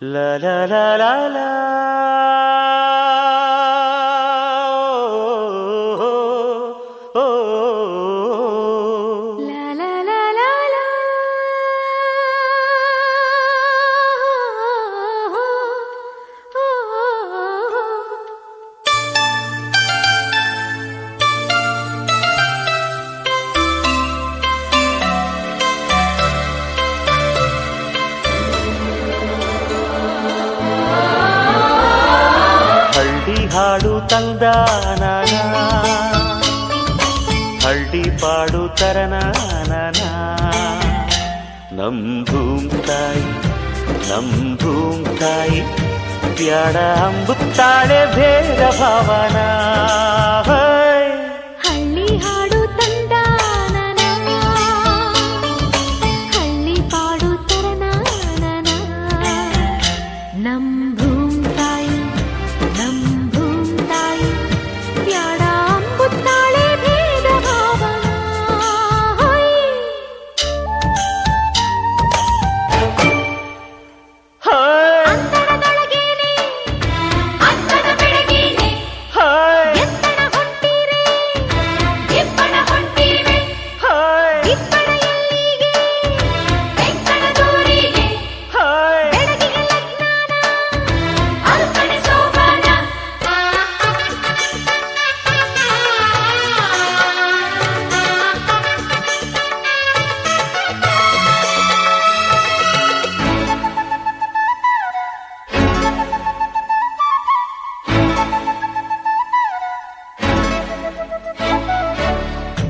La la la la la. ಹಳ್ಳಿ ಹಾಡು ತಂದಾನ ಹಳ್ಳಿ ಪಾಡು ತರನಾನ ನಮ್ ಭೂಮ್ ತಾಯಿ ನಮ್ ಭೂಮ್ ತಾಯಿ ಬ್ಯಾಡ ಅಂಬುತ್ತಾಳೆ ಭೇದ ಭಾವನ. ಹಳ್ಳಿ ಹಾಡು ಹಳ್ಳಿ ಪಾಡು ನಮ್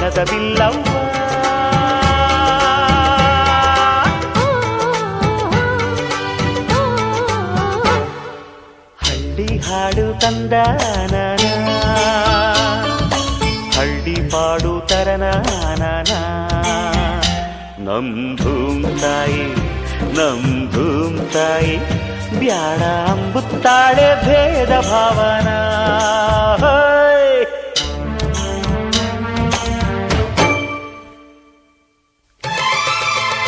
ಜುಟ್ಟಿಗೆ ಬಣ್ಣದ ಬಿಲ್ಲವ್ವ ಹಳ್ಳಿ ಹಾಡು ತಂದಾನ ಹಳ್ಳಿ ಪಾಡು ತರನಾನ ನಮ್ ಭೂಮ್ ತಾಯಿ ನಮ್ ಭೂಮ್ ತಾಯಿ ಬ್ಯಾಡ ಅಂಬುತ್ತಾಳೆ ಭೇದ ಭಾವನಾ